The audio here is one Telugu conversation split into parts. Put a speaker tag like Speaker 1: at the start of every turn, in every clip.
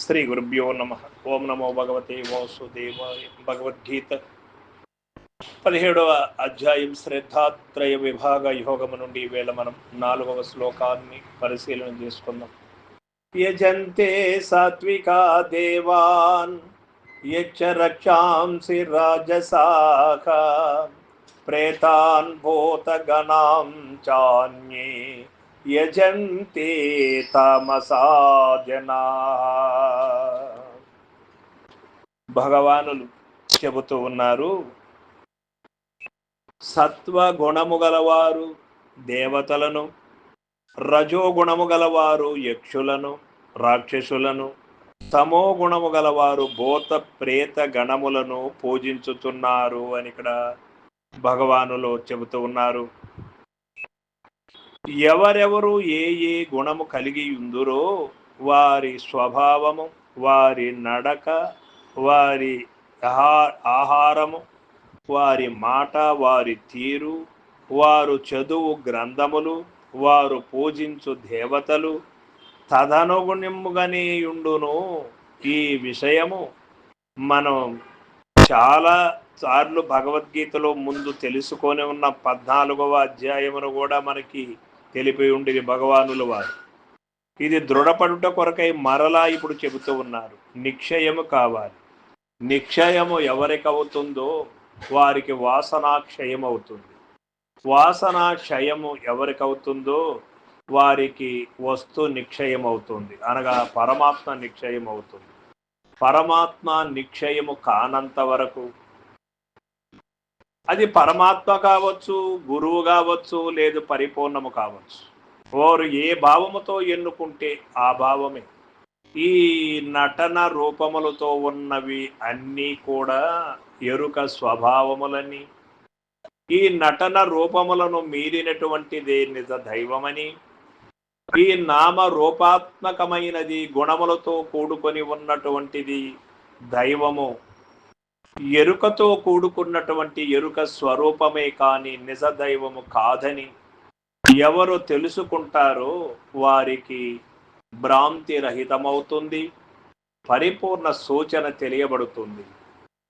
Speaker 1: శ్రీ గురుభ్యో నమ. ఓం నమో భగవతే వాసుదేవాయ భగవద్గీత. పదిహేడవ అధ్యాయం శ్రద్ధాత్రయ విభాగ యోగము నుండి వేళ మనం నాలుగవ శ్లోకాన్ని పరిశీలన చేసుకుందాం. యజంతే సాత్వికా దేవాన్ యక్ష రక్షాంసి రాజసాఖ ప్రేతాన్ భూతగణాం చాన్యే యజంతే తమసా జనా. భగవానులు చెబుతూ ఉన్నారు సత్వ గుణము గలవారు దేవతలను రజోగుణము గలవారు యక్షులను రాక్షసులను తమో గుణము గలవారు భూత ప్రేత గణములను పూజించుతున్నారు అని ఇక్కడ భగవానులు చెబుతూ ఉన్నారు. ఎవరెవరు ఏ ఏ గుణము కలిగి ఉందురో వారి స్వభావము వారి నడక వారి ఆహా- ఆహారము వారి మాట వారి తీరు వారు చదువు గ్రంథములు వారు పూజించు దేవతలు తదనుగుణముగానే ఉండును. ఈ విషయము మనం చాలా సార్లు భగవద్గీతలో ముందు తెలుసుకొని ఉన్న పద్నాలుగవ అధ్యాయమును కూడా మనకి తెలిపి ఉండేది భగవానుల వారు. ఇది దృఢపడుట కొరకై మరలా ఇప్పుడు చెబుతూ ఉన్నారు. నిక్షయము కావాలి. నిక్షయము ఎవరికి అవుతుందో వారికి వాసనాక్షయం అవుతుంది వాసనాక్షయము ఎవరికి అవుతుందో వారికి వస్తు నిక్షయం అవుతుంది అనగా పరమాత్మ నిక్షయం అవుతుంది పరమాత్మ నిక్షయము కానంత వరకు అది పరమాత్మ కావచ్చు గురువు కావచ్చు లేదు పరిపూర్ణము కావచ్చు. వారు ఏ భావముతో ఎన్నుకుంటే ఆ భావమే. ఈ నటన రూపములతో ఉన్నవి అన్నీ కూడా ఎరుక స్వభావములని. ఈ నటన రూపములను మీరినటువంటిదే నిజ దైవమని. ఈ నామ రూపాత్మకమైనది గుణములతో కూడుకొని ఉన్నటువంటిది దైవము. ఎరుకతో కూడుకున్నటువంటి ఎరుక స్వరూపమే కాని నిజ దైవము కాదని ఎవరు తెలుసుకుంటారో వారికి భ్రాంతి రహితమవుతుంది పరిపూర్ణ సూచన తెలియబడుతుంది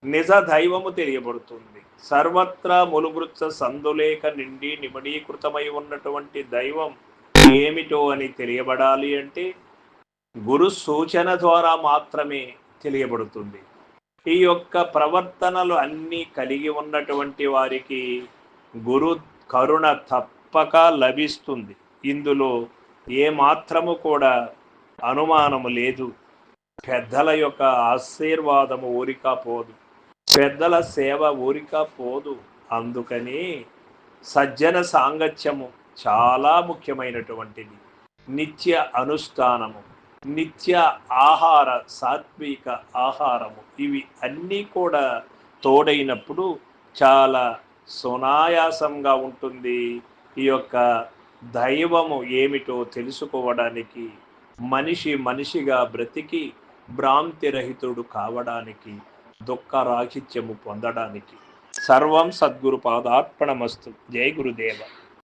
Speaker 1: నిజ దైవము తెలియబడుతుంది. సర్వత్రా ములుగృత్స సందులేక నిండి నిమడీకృతమై ఉన్నటువంటి దైవం ఏమిటో అని తెలియబడాలి అంటే గురు సూచన ద్వారా మాత్రమే తెలియబడుతుంది. ఈ యొక్క ప్రవర్తనలు అన్నీ కలిగి ఉన్నటువంటి వారికి గురు కరుణ తప్పక లభిస్తుంది. ఇందులో ఏ మాత్రము కూడా అనుమానము లేదు. పెద్దల యొక్క ఆశీర్వాదము ఊరిక పోదు. పెద్దల సేవ ఊరిక పోదు. అందుకని సజ్జన సాంగత్యము చాలా ముఖ్యమైనటువంటిది. నిత్య అనుష్ఠానము. నిత్య ఆహార సాత్విక ఆహారము. ఇవి అన్నీ కూడా తోడైనప్పుడు చాలా సునాయాసంగా ఉంటుంది. ఈ యొక్క దైవము ఏమిటో తెలుసుకోవడానికి మనిషి మనిషిగా బ్రతికి భ్రాంతిరహితుడు కావడానికి దుఃఖ రాహిత్యము పొందడానికి. సర్వం సద్గురు పాదార్పణమస్తు. జై గురుదేవ.